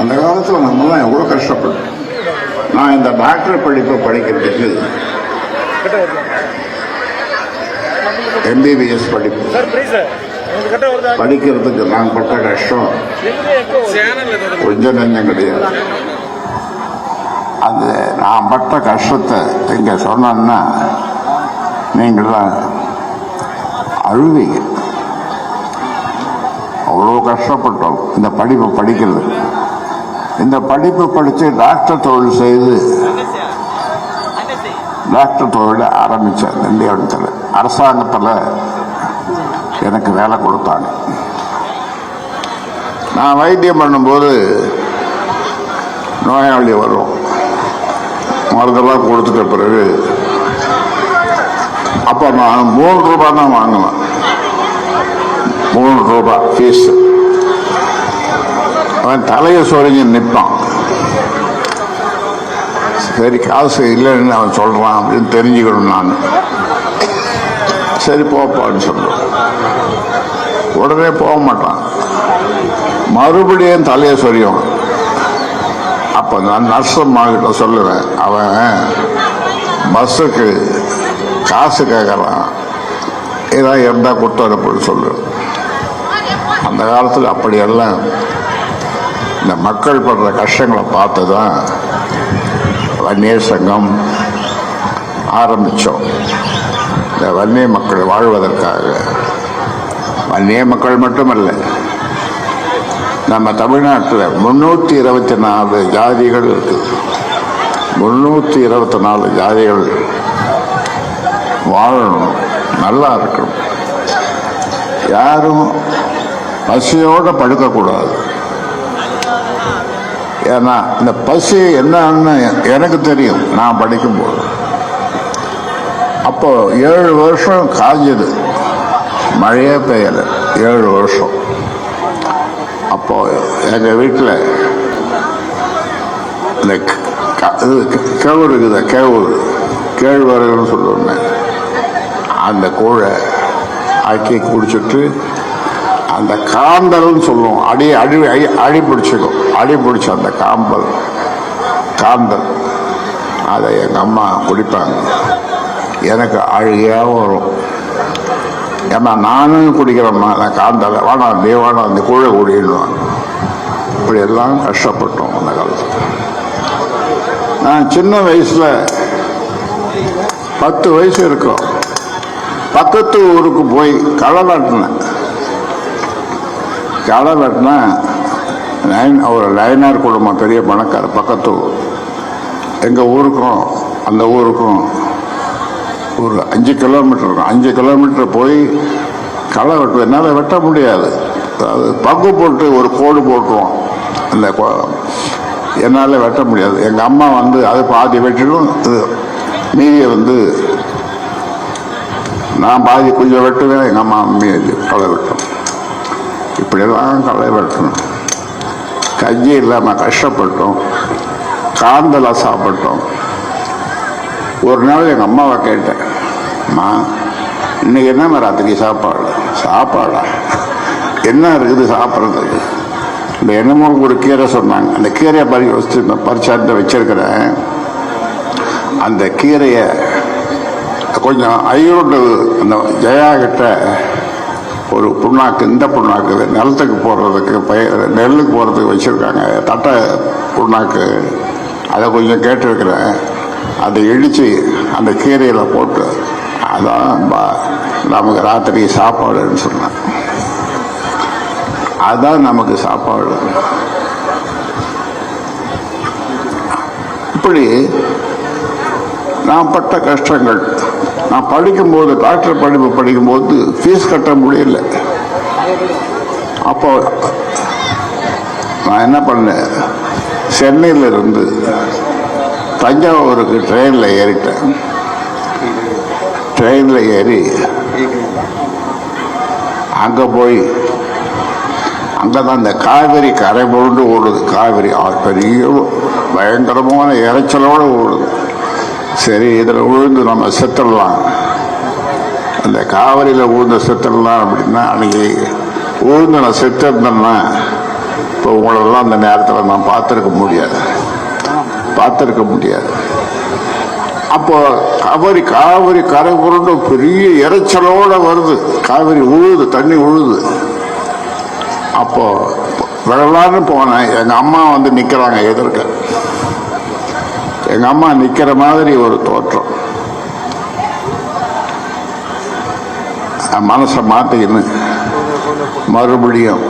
அந்த காலத்தில் நம்மலாம் எவ்வளோ கஷ்டப்பட்டோம். நான் இந்த டாக்டர் படிப்பை படிக்கிறதுக்கு எம்பிபிஎஸ் படிப்பு. படிக்கிறதுக்கு நான் பட்ட கஷ்டம் கொஞ்சம் நஞ்சம் கிடையாது. அது நான் பட்ட கஷ்டத்தை இங்கே சொன்னோன்னா நீங்களாம் அழுவீங்க. அவ்வளோ கஷ்டப்பட்டோம். இந்த படிப்பை படிக்கிறதுக்கு இந்த படிப்பு படித்து டாக்டர் தொழில் செய்து டாக்டர் தொழிலை ஆரம்பித்தேன் திண்டிவனத்தில் அரசாங்கத்தில் எனக்கு வேலை கொடுத்தாங்க. நான் வைத்தியம் பண்ணும்போது நோயாளி வரும். மருந்தெல்லாம் கொடுத்துட்ட பிறகு அப்போ நான் மூணு ரூபா தான் வாங்குவேன். மூணு ரூபா ஃபீஸு அவன் தலையை சொரிஞ்சு நிற்பான். சரி காசு இல்லைன்னு அவன் சொல்கிறான் அப்படின்னு தெரிஞ்சுக்கணும் நான். சரி போப்பான்னு சொல்லுவேன் உடனே போக மாட்டான். மறுபடியும் தலையை சொரியும். அப்போ நான் நர்சம்மா கிட்ட சொல்லுவேன் அவன் பஸ்ஸுக்கு காசு கேட்குறான் ஏதாவது இருந்தால் கொடுத்து அனுப்புன்னு சொல்லுவேன் அந்த காலத்தில் அப்படியெல்லாம் இந்த மக்கள் படுற கஷ்டங்களை பார்த்து தான் வன்னியர் சங்கம் ஆரம்பித்தோம் இந்த வன்னிய மக்கள் வாழ்வதற்காக. வன்னிய மக்கள் மட்டுமல்ல நம்ம தமிழ்நாட்டில் முன்னூற்றி இருபத்தி நாலு ஜாதிகள் இருக்குது முன்னூற்றி இருபத்தி நாலு ஜாதிகள் வாழணும் நல்லா இருக்கணும். யாரும் பசியோடு படுக்கக்கூடாது. ஏன்னா இந்த பசி என்னன்னு எனக்கு தெரியும். நான் படிக்கும்போது. அப்போ ஏழு வருஷம் காஞ்சது மழையே பெய்யலை. ஏழு வருஷம். அப்போ எங்கள் வீட்டில் இந்த க- இது கேவு இருக்குது? கேவு. கேழ்வரகுன்னு சொல்லுவேன் அந்த கூழை ஆக்கி குடிச்சிட்டு அந்த காந்தல்னு சொல்லுவோம். அடி அடி அடி- அடி பிடிச்சிக்கும் அடி பிடிச்ச அந்த காம்பல். காந்தல். அதை எங்கள் அம்மா குடிப்பாங்க. எனக்கு அழுகையாக வரும். ஏன்னா நானும் குடிக்கிறேம்மா. நான் காந்தலை. வேணாம் நீ வேணாம் அந்த கூழை குடிடுவான் இப்படி எல்லாம் கஷ்டப்பட்டோம் அந்த காலத்தில். நான் சின்ன வயசில் பத்து வயசு இருக்கும். பக்கத்து ஊருக்கு போய் களை நாட்டினேன். களை வெட்டினா லைன் ஒரு லைனார் குடும்பம் பெரிய பணக்கார பக்கத்து ஊர். எங்கள் ஊருக்கும் அந்த ஊருக்கும் ஒரு அஞ்சு கிலோமீட்டர் இருக்கும். அஞ்சு கிலோமீட்டர் போய் களை வெட்டு என்னால் வெட்ட முடியாது. அது பங்கு போட்டு ஒரு கோடு போட்டுருவோம். அந்த என்னால் வெட்ட முடியாது. எங்கள் அம்மா வந்து அது பாதி வெட்டிடும் இது மீதியை வந்து நான் பாதி கொஞ்சம் வெட்டுவேன் எங்கள் அம்மா மீதி களை வெட்டும். இப்படியெல்லாம் களை வெட்டணும் கஞ்சி இல்லாமல் கஷ்டப்பட்டோம். காந்தலை சாப்பிட்டோம். ஒரு நாள் எங்கள் அம்மாவை கேட்டேன் அம்மா இன்னைக்கு என்ன ராத்திரி சாப்பாடு? சாப்பாடா? என்ன இருக்குது சாப்பிட்றதுக்கு? இந்த என்னமோ ஒரு கீரை சொன்னாங்க. அந்த கீரையை பறி வச்சு பறிச்சாட்டு வச்சிருக்கிறேன். அந்த கீரையை கொஞ்சம் ஐரோட்டு அந்த ஜெயா கிட்ட ஒரு புண்ணாக்கு இந்த புண்ணாக்கு நிலத்துக்கு போடுறதுக்கு பயிர் நெல்லுக்கு போடுறதுக்கு வச்சுருக்காங்க. தட்டை புண்ணாக்கு. அதை கொஞ்சம் கேட்டிருக்கிறேன். அதை இடித்து அந்த கீரையில் போட்டு அதான் பா- நமக்கு ராத்திரி சாப்பாடுன்னு சொன்னேன் அதுதான் நமக்கு சாப்பாடு. இப்படி நான் பட்ட கஷ்டங்கள் நான் படிக்கும்போது டாக்டர் படிப்பு படிக்கும்போது ஃபீஸ் கட்ட முடியல. அப்போ நான் என்ன பண்ணேன்? சென்னையில் இருந்து தஞ்சாவூருக்கு ட்ரெயினில் ஏறிட்டேன். ட்ரெயினில் ஏறி அங்கே போய் அங்கே தான் இந்த காவிரி கரை புரண்டு ஓடுது. காவிரி பெரிய பயங்கரமான இறைச்சலோடு ஓடுது. சரி இதில் விழுந்து நம்ம செத்துடலாம். அந்த காவிரியில் விழுந்து செத்துடலாம் அப்படின்னா அன்னைக்கு விழுந்து நான் செத்துருந்தேன்னா இப்போ உங்களெல்லாம் அந்த நேரத்தில் நான் பார்த்துருக்க முடியாது. பார்த்துருக்க முடியாது. அப்போ காவிரி காவிரி கரை புரண்டு பெரிய இறைச்சலோட வருது. காவிரி உழுது தண்ணி உழுது. அப்போ விழலான்னு போனேன். எங்கள் அம்மா வந்து நிற்கிறாங்க எதிர்க்க. எங்க அம்மா நிக்கிற மாதிரி ஒரு தோற்றம். நான் மனசை மாற்றிக்கின்னு மறுபடியும்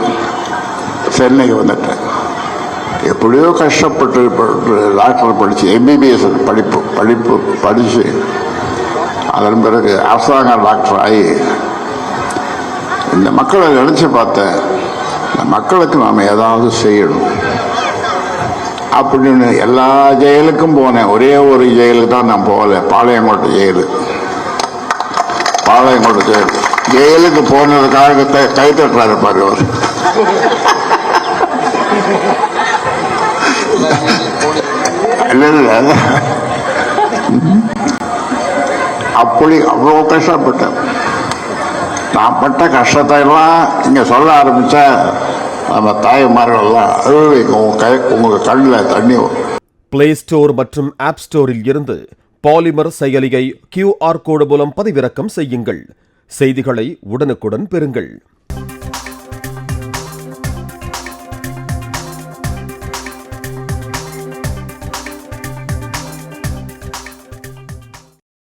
சென்னைக்கு வந்துட்டேன். எப்படியோ கஷ்டப்பட்டு டாக்டர் படித்து எம்பிபிஎஸ் படிப்பு படிப்பு படித்து அதன் பிறகு அரசாங்க டாக்டர் ஆகி இந்த மக்களை நினச்சி பார்த்தேன் இந்த மக்களுக்கு நாம் ஏதாவது செய்யணும். அப்படின்னு எல்லா ஜெயிலுக்கும் போனேன். ஒரே ஒரு ஜெயிலுக்கு தான் நான் போகல. பாளையங்கோட்டை ஜெயிலு. பாளையங்கோட்டை ஜெயில். ஜெயிலுக்கு போனதுக்காக கை தட்டுறாரு பாரு அவர். இல்ல இல்ல அப்படி அவ்வளோ கஷ்டப்பட்டேன் நான் பட்ட கஷ்டத்தை எல்லாம் இங்க சொல்ல ஆரம்பிச்சா நம்ம தாய்மார்கள்லாம் அழுவைங்க உங்க கை கண்ணில் தண்ணி பிளே ஸ்டோர் மற்றும் ஆப் ஸ்டோரில் இருந்து பாலிமர் செயலியை கியூஆர் கோடு மூலம் பதிவிறக்கம் செய்யுங்கள். செய்திகளை உடனுக்குடன் பெறுங்கள்.